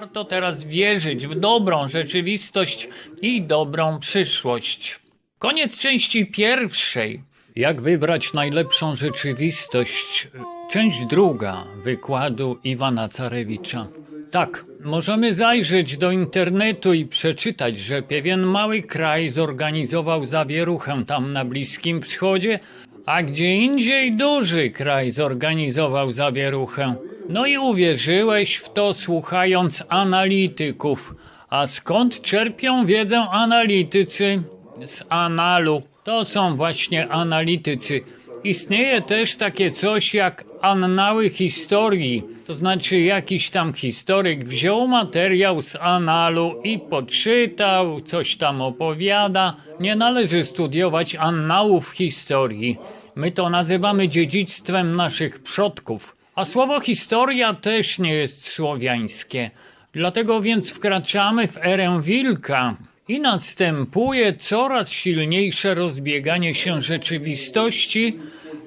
Warto teraz wierzyć w dobrą rzeczywistość i dobrą przyszłość. Koniec części pierwszej. Jak wybrać najlepszą rzeczywistość? Część druga wykładu Iwana Carewicza. Tak, możemy zajrzeć do internetu i przeczytać, że pewien mały kraj zorganizował zawieruchę tam na Bliskim Wschodzie, a gdzie indziej duży kraj zorganizował zawieruchę. No i uwierzyłeś w to słuchając analityków. A skąd czerpią wiedzę analitycy? Z analu. To są właśnie analitycy. Istnieje też takie coś jak annały historii. To znaczy jakiś tam historyk wziął materiał z analu i poczytał, coś tam opowiada. Nie należy studiować annałów historii. My to nazywamy dziedzictwem naszych przodków. A słowo historia też nie jest słowiańskie. Dlatego więc wkraczamy w erę wilka i następuje coraz silniejsze rozbieganie się rzeczywistości.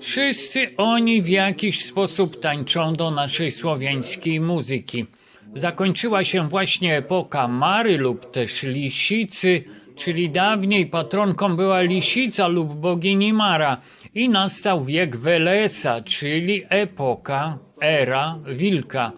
Wszyscy oni w jakiś sposób tańczą do naszej słowiańskiej muzyki. Zakończyła się właśnie epoka Mary lub też Lisicy, czyli dawniej patronką była Lisica lub bogini Mara i nastał wiek Welesa, czyli epoka, era Wilka.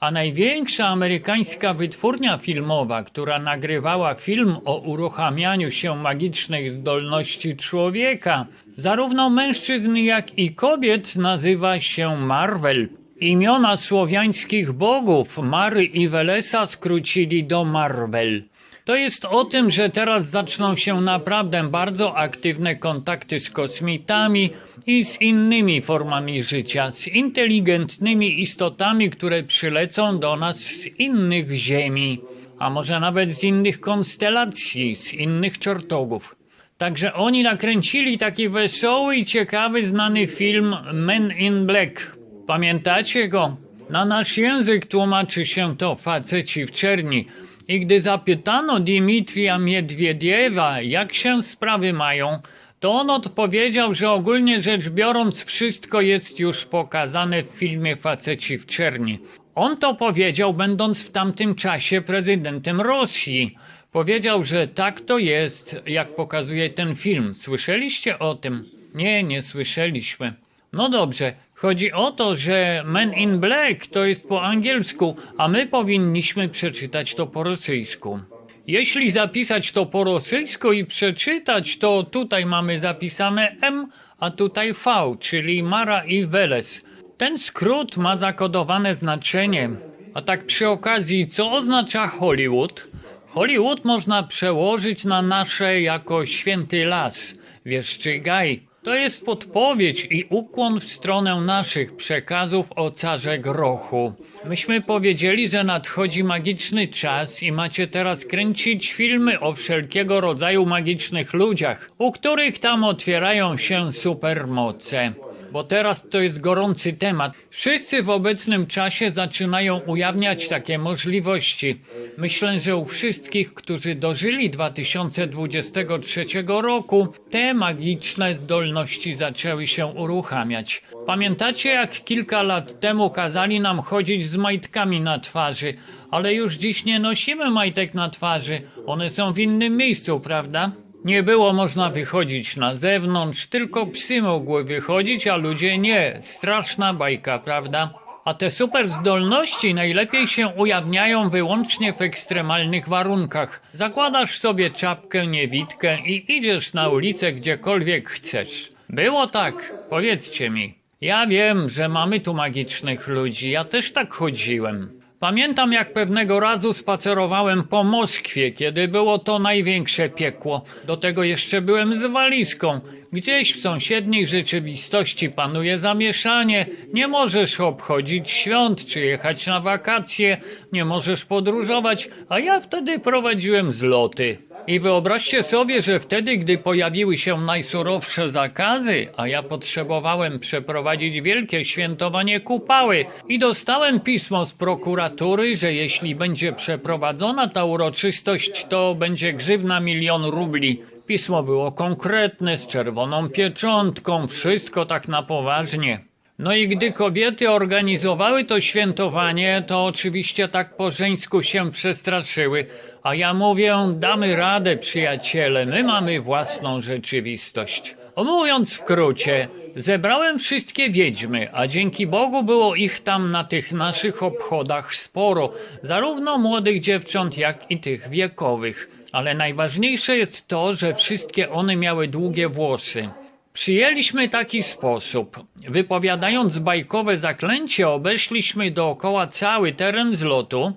A największa amerykańska wytwórnia filmowa, która nagrywała film o uruchamianiu się magicznych zdolności człowieka, zarówno mężczyzn jak i kobiet, nazywa się Marvel. Imiona słowiańskich bogów Mary i Welesa skrócili do Marvel. To jest o tym, że teraz zaczną się naprawdę bardzo aktywne kontakty z kosmitami i z innymi formami życia, z inteligentnymi istotami, które przylecą do nas z innych ziemi, a może nawet z innych konstelacji, z innych czortogów. Także oni nakręcili taki wesoły i ciekawy, znany film Men in Black. Pamiętacie go? Na nasz język tłumaczy się to faceci w czerni. I gdy zapytano Dimitrija Miedwiediewa, jak się sprawy mają, to on odpowiedział, że ogólnie rzecz biorąc wszystko jest już pokazane w filmie Faceci w czerni. On to powiedział, będąc w tamtym czasie prezydentem Rosji. Powiedział, że tak to jest, jak pokazuje ten film. Słyszeliście o tym? Nie, nie słyszeliśmy. No dobrze, chodzi o to, że Men in Black to jest po angielsku, a my powinniśmy przeczytać to po rosyjsku. Jeśli zapisać to po rosyjsku i przeczytać, to tutaj mamy zapisane M, a tutaj V, czyli Mara i Veles. Ten skrót ma zakodowane znaczenie. A tak przy okazji, co oznacza Hollywood? Hollywood można przełożyć na nasze jako święty las, wieszczy gaj. To jest podpowiedź i ukłon w stronę naszych przekazów o carze grochu. Myśmy powiedzieli, że nadchodzi magiczny czas i macie teraz kręcić filmy o wszelkiego rodzaju magicznych ludziach, u których tam otwierają się supermoce. Bo teraz to jest gorący temat. Wszyscy w obecnym czasie zaczynają ujawniać takie możliwości. Myślę, że u wszystkich, którzy dożyli 2023 roku, te magiczne zdolności zaczęły się uruchamiać. Pamiętacie, jak kilka lat temu kazali nam chodzić z majtkami na twarzy, ale już dziś nie nosimy majtek na twarzy. One są w innym miejscu, prawda? Nie było można wychodzić na zewnątrz, tylko psy mogły wychodzić, a ludzie nie. Straszna bajka, prawda? A te super zdolności najlepiej się ujawniają wyłącznie w ekstremalnych warunkach. Zakładasz sobie czapkę, niewidkę i idziesz na ulicę gdziekolwiek chcesz. Było tak, powiedzcie mi. Ja wiem, że mamy tu magicznych ludzi, ja też tak chodziłem. Pamiętam, jak pewnego razu spacerowałem po Moskwie, kiedy było to największe piekło. Do tego jeszcze byłem z walizką. Gdzieś w sąsiedniej rzeczywistości panuje zamieszanie. Nie możesz obchodzić świąt czy jechać na wakacje, nie możesz podróżować, a ja wtedy prowadziłem zloty. I wyobraźcie sobie, że wtedy, gdy pojawiły się najsurowsze zakazy, a ja potrzebowałem przeprowadzić wielkie świętowanie kupały i dostałem pismo z prokuratury, że jeśli będzie przeprowadzona ta uroczystość, to będzie grzywna milion rubli. Pismo było konkretne, z czerwoną pieczątką, wszystko tak na poważnie. No i gdy kobiety organizowały to świętowanie, to oczywiście tak po żeńsku się przestraszyły. A ja mówię, damy radę, przyjaciele, my mamy własną rzeczywistość. Mówiąc w skrócie, zebrałem wszystkie wiedźmy, a dzięki Bogu było ich tam na tych naszych obchodach sporo, zarówno młodych dziewcząt, jak i tych wiekowych. Ale najważniejsze jest to, że wszystkie one miały długie włosy. Przyjęliśmy taki sposób. Wypowiadając bajkowe zaklęcie, obeszliśmy dookoła cały teren zlotu.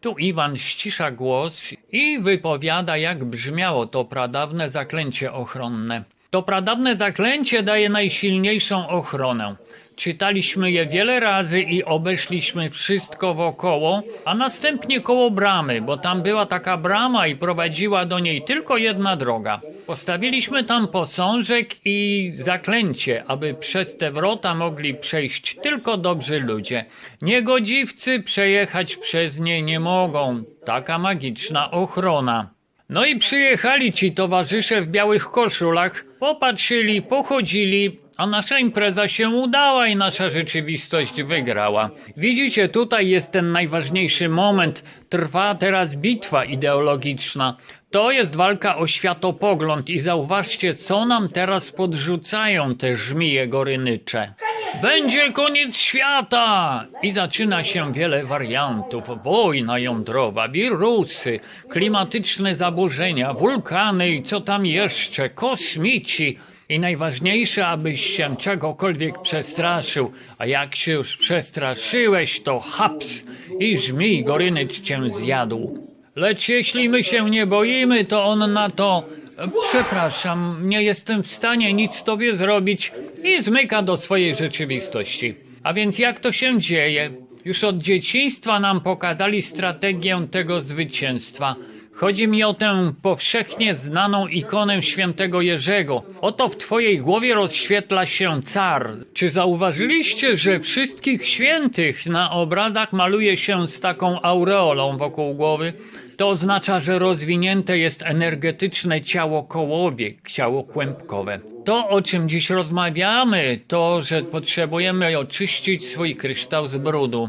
Tu Iwan ścisza głos i wypowiada, jak brzmiało to pradawne zaklęcie ochronne. To pradawne zaklęcie daje najsilniejszą ochronę. Czytaliśmy je wiele razy i obeszliśmy wszystko wokoło, a następnie koło bramy, bo tam była taka brama i prowadziła do niej tylko jedna droga. Postawiliśmy tam posążek i zaklęcie, aby przez te wrota mogli przejść tylko dobrzy ludzie. Niegodziwcy przejechać przez nie nie mogą. Taka magiczna ochrona. No i przyjechali ci towarzysze w białych koszulach, popatrzyli, pochodzili, a nasza impreza się udała i nasza rzeczywistość wygrała. Widzicie, tutaj jest ten najważniejszy moment. Trwa teraz bitwa ideologiczna. To jest walka o światopogląd i zauważcie, co nam teraz podrzucają te żmije gorynycze. Będzie koniec świata! I zaczyna się wiele wariantów. Wojna jądrowa, wirusy, klimatyczne zaburzenia, wulkany i co tam jeszcze, kosmici. I najważniejsze, abyś się czegokolwiek przestraszył, a jak się już przestraszyłeś, to haps i żmij gorynycz cię zjadł. Lecz jeśli my się nie boimy, to on na to przepraszam, nie jestem w stanie nic tobie zrobić i zmyka do swojej rzeczywistości. A więc jak to się dzieje? Już od dzieciństwa nam pokazali strategię tego zwycięstwa. Chodzi mi o tę powszechnie znaną ikonę świętego Jerzego. Oto w twojej głowie rozświetla się car. Czy zauważyliście, że wszystkich świętych na obrazach maluje się z taką aureolą wokół głowy? To oznacza, że rozwinięte jest energetyczne ciało kołobieg, ciało kłębkowe. To, o czym dziś rozmawiamy, to, że potrzebujemy oczyścić swój kryształ z brudu.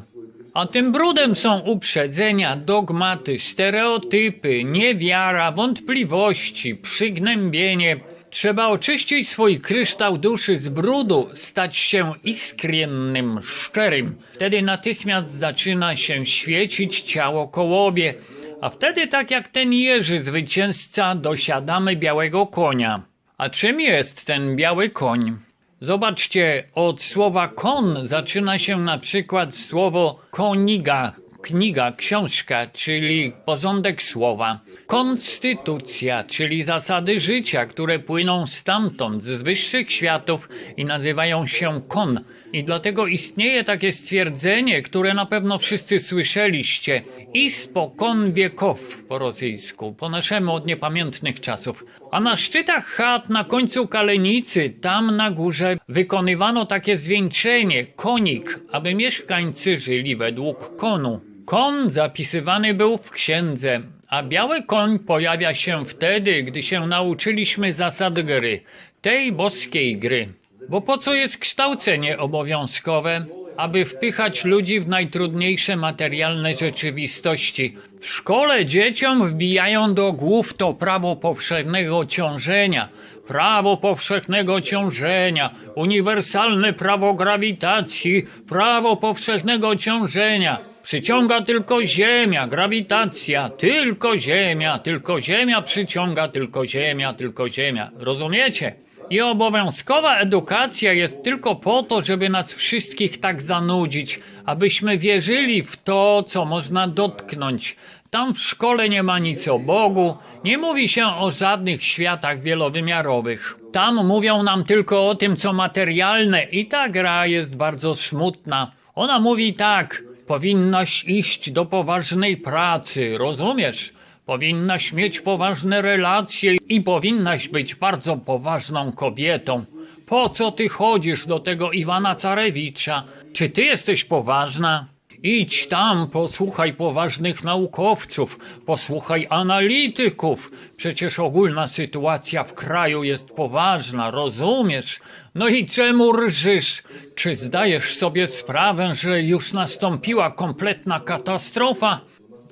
A tym brudem są uprzedzenia, dogmaty, stereotypy, niewiara, wątpliwości, przygnębienie. Trzeba oczyścić swój kryształ duszy z brudu, stać się iskriennym, szczerym. Wtedy natychmiast zaczyna się świecić ciało kołobie. A wtedy, tak jak ten Jerzy zwycięzca, dosiadamy białego konia. A czym jest ten biały koń? Zobaczcie, od słowa kon zaczyna się na przykład słowo koniga, kniga, książka, czyli porządek słowa. Konstytucja, czyli zasady życia, które płyną stamtąd, z wyższych światów i nazywają się kon. I dlatego istnieje takie stwierdzenie, które na pewno wszyscy słyszeliście. Ispokon wieków po rosyjsku, po naszemu od niepamiętnych czasów. A na szczytach chat na końcu kalenicy, tam na górze, wykonywano takie zwieńczenie, konik, aby mieszkańcy żyli według konu. Kon zapisywany był w księdze, a biały koń pojawia się wtedy, gdy się nauczyliśmy zasad gry, tej boskiej gry. Bo po co jest kształcenie obowiązkowe? Aby wpychać ludzi w najtrudniejsze materialne rzeczywistości. W szkole dzieciom wbijają do głów to prawo powszechnego ciążenia. Prawo powszechnego ciążenia, uniwersalne prawo grawitacji, prawo powszechnego ciążenia. Przyciąga tylko Ziemia, grawitacja, tylko Ziemia, tylko Ziemia przyciąga, tylko Ziemia, tylko Ziemia. Rozumiecie? I obowiązkowa edukacja jest tylko po to, żeby nas wszystkich tak zanudzić, abyśmy wierzyli w to, co można dotknąć. Tam w szkole nie ma nic o Bogu, nie mówi się o żadnych światach wielowymiarowych. Tam mówią nam tylko o tym, co materialne i ta gra jest bardzo smutna. Ona mówi tak, powinnaś iść do poważnej pracy, rozumiesz? Powinnaś mieć poważne relacje i powinnaś być bardzo poważną kobietą. Po co ty chodzisz do tego Iwana Carewicza? Czy ty jesteś poważna? Idź tam, posłuchaj poważnych naukowców, posłuchaj analityków. Przecież ogólna sytuacja w kraju jest poważna, rozumiesz? No i czemu rżysz? Czy zdajesz sobie sprawę, że już nastąpiła kompletna katastrofa?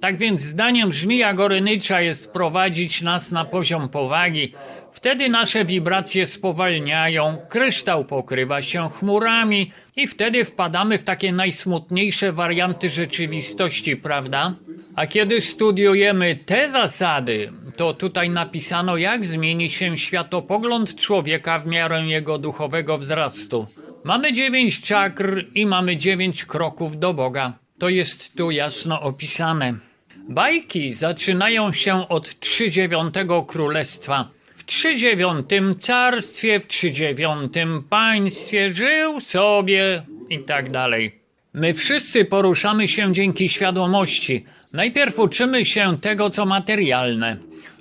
Tak więc zdaniem Żmija Gorynycza jest wprowadzić nas na poziom powagi. Wtedy nasze wibracje spowalniają, kryształ pokrywa się chmurami i wtedy wpadamy w takie najsmutniejsze warianty rzeczywistości, prawda? A kiedy studiujemy te zasady, to tutaj napisano, jak zmieni się światopogląd człowieka w miarę jego duchowego wzrastu. Mamy dziewięć czakr i mamy dziewięć kroków do Boga. To jest tu jasno opisane. Bajki zaczynają się od trzydziewiątego królestwa. W trzydziewiątym carstwie, w trzydziewiątym państwie żył sobie i tak dalej. My wszyscy poruszamy się dzięki świadomości. Najpierw uczymy się tego, co materialne.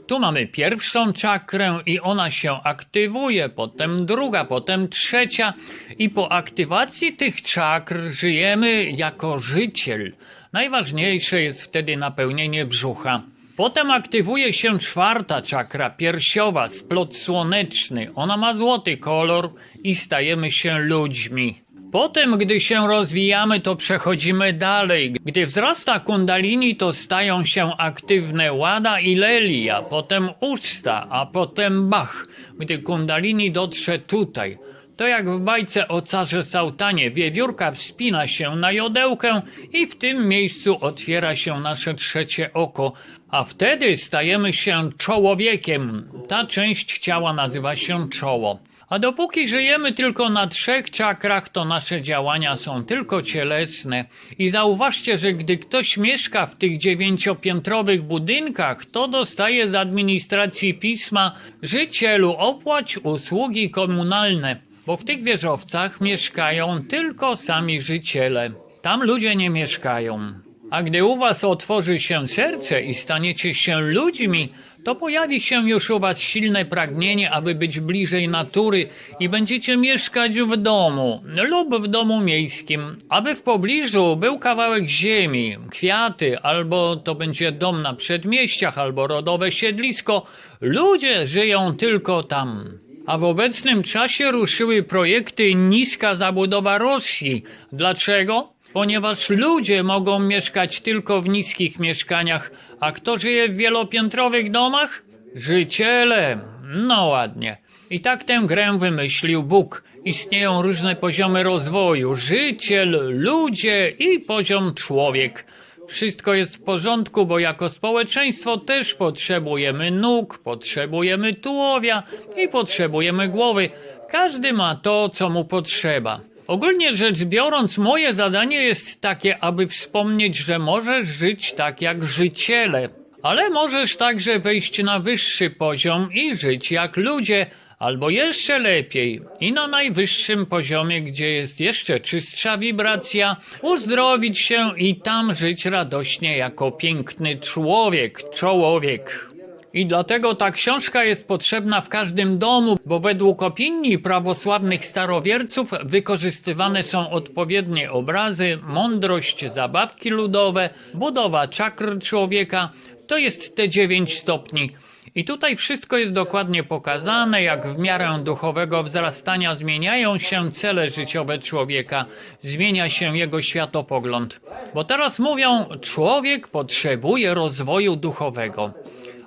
Tu mamy pierwszą czakrę i ona się aktywuje, potem druga, potem trzecia i po aktywacji tych czakr żyjemy jako życiel. Najważniejsze jest wtedy napełnienie brzucha. Potem aktywuje się czwarta czakra, piersiowa, splot słoneczny. Ona ma złoty kolor i stajemy się ludźmi. Potem, gdy się rozwijamy, to przechodzimy dalej. Gdy wzrasta kundalini, to stają się aktywne łada i lelia, potem uczta, a potem bach. Gdy kundalini dotrze tutaj, to jak w bajce o carze Sautanie, wiewiórka wspina się na jodełkę i w tym miejscu otwiera się nasze trzecie oko, a wtedy stajemy się czołowiekiem. Ta część ciała nazywa się czoło. A dopóki żyjemy tylko na trzech czakrach, to nasze działania są tylko cielesne. I zauważcie, że gdy ktoś mieszka w tych dziewięciopiętrowych budynkach, to dostaje z administracji pisma Życielu opłać usługi komunalne, bo w tych wieżowcach mieszkają tylko sami życiele. Tam ludzie nie mieszkają. A gdy u was otworzy się serce i staniecie się ludźmi, to pojawi się już u was silne pragnienie, aby być bliżej natury i będziecie mieszkać w domu lub w domu miejskim, aby w pobliżu był kawałek ziemi, kwiaty, albo to będzie dom na przedmieściach, albo rodowe siedlisko. Ludzie żyją tylko tam. A w obecnym czasie ruszyły projekty niska zabudowa Rosji. Dlaczego? Ponieważ ludzie mogą mieszkać tylko w niskich mieszkaniach, a kto żyje w wielopiętrowych domach? Życiele. No ładnie. I tak tę grę wymyślił Bóg. Istnieją różne poziomy rozwoju: życiel, ludzie i poziom człowiek. Wszystko jest w porządku, bo jako społeczeństwo też potrzebujemy nóg, potrzebujemy tułowia i potrzebujemy głowy. Każdy ma to, co mu potrzeba. Ogólnie rzecz biorąc, moje zadanie jest takie, aby wspomnieć, że możesz żyć tak jak życiele, ale możesz także wejść na wyższy poziom i żyć jak ludzie, albo jeszcze lepiej i na najwyższym poziomie, gdzie jest jeszcze czystsza wibracja, uzdrowić się i tam żyć radośnie jako piękny człowiek, czołowiek. I dlatego ta książka jest potrzebna w każdym domu, bo według opinii prawosławnych starowierców wykorzystywane są odpowiednie obrazy, mądrość, zabawki ludowe, budowa czakr człowieka. To jest te dziewięć stopni. I tutaj wszystko jest dokładnie pokazane, jak w miarę duchowego wzrastania zmieniają się cele życiowe człowieka, zmienia się jego światopogląd. Bo teraz mówią, człowiek potrzebuje rozwoju duchowego.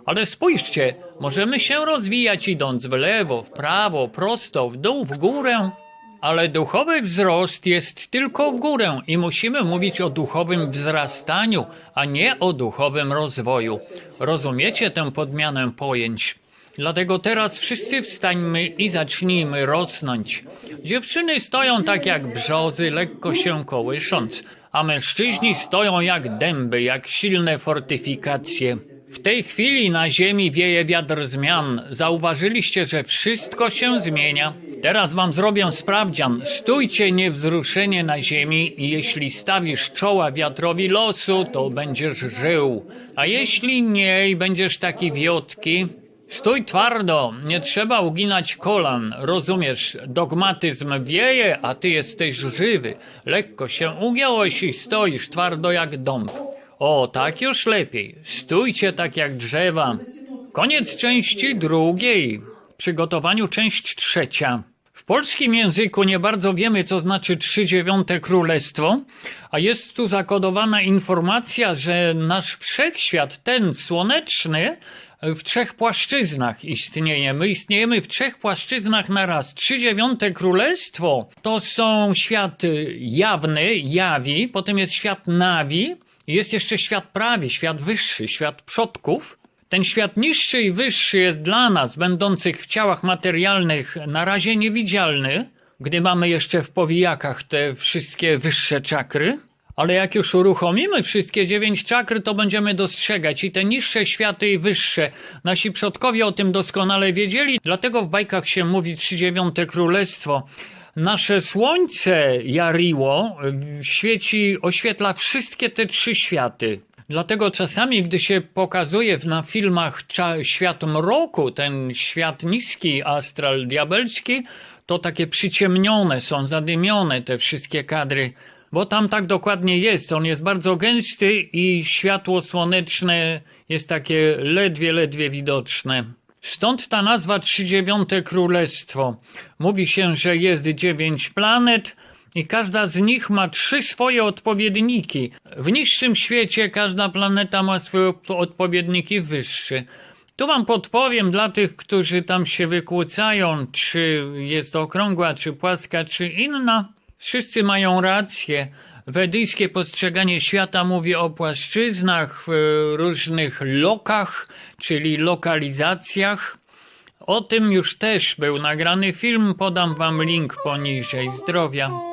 Ale spójrzcie, możemy się rozwijać idąc w lewo, w prawo, prosto, w dół, w górę. Ale duchowy wzrost jest tylko w górę i musimy mówić o duchowym wzrastaniu, a nie o duchowym rozwoju. Rozumiecie tę podmianę pojęć? Dlatego teraz wszyscy wstańmy i zacznijmy rosnąć. Dziewczyny stoją tak jak brzozy, lekko się kołysząc, a mężczyźni stoją jak dęby, jak silne fortyfikacje. W tej chwili na ziemi wieje wiatr zmian. Zauważyliście, że wszystko się zmienia. Teraz wam zrobię sprawdzian. Stójcie niewzruszenie na ziemi i jeśli stawisz czoła wiatrowi losu, to będziesz żył. A jeśli nie i będziesz taki wiotki, Stój twardo, nie trzeba uginać kolan. Rozumiesz, dogmatyzm wieje, a ty jesteś żywy. Lekko się ugiąłeś i stoisz twardo jak dąb. O, tak już lepiej. Stójcie tak jak drzewa. Koniec części drugiej. Przygotowaniu część trzecia. W polskim języku nie bardzo wiemy, co znaczy trzy dziewiąte królestwo, a jest tu zakodowana informacja, że nasz wszechświat, ten słoneczny, w trzech płaszczyznach istnieje. My istniejemy w trzech płaszczyznach na raz. Trzy dziewiąte królestwo to są świat jawny, jawi, potem jest świat nawi, jest jeszcze świat prawi, świat wyższy, świat przodków. Ten świat niższy i wyższy jest dla nas, będących w ciałach materialnych, na razie niewidzialny, gdy mamy jeszcze w powijakach te wszystkie wyższe czakry. Ale jak już uruchomimy wszystkie dziewięć czakr, to będziemy dostrzegać i te niższe światy i wyższe. Nasi przodkowie o tym doskonale wiedzieli, dlatego w bajkach się mówi trzydziewiąte królestwo. Nasze słońce Jariło świeci, oświetla wszystkie te trzy światy. Dlatego czasami, gdy się pokazuje na filmach świat mroku, ten świat niski, astral diabelski, to takie przyciemnione są, zadymione te wszystkie kadry, bo tam tak dokładnie jest. On jest bardzo gęsty i światło słoneczne jest takie ledwie, ledwie widoczne. Stąd ta nazwa Trzydziewiąte Królestwo. Mówi się, że jest dziewięć planet i każda z nich ma trzy swoje odpowiedniki. W niższym świecie każda planeta ma swoje odpowiedniki wyższe. Tu wam podpowiem dla tych, którzy tam się wykłócają, czy jest okrągła, czy płaska, czy inna. Wszyscy mają rację. Wedyjskie postrzeganie świata mówi o płaszczyznach, różnych lokach, czyli lokalizacjach. O tym już też był nagrany film, podam wam link poniżej. Zdrowia.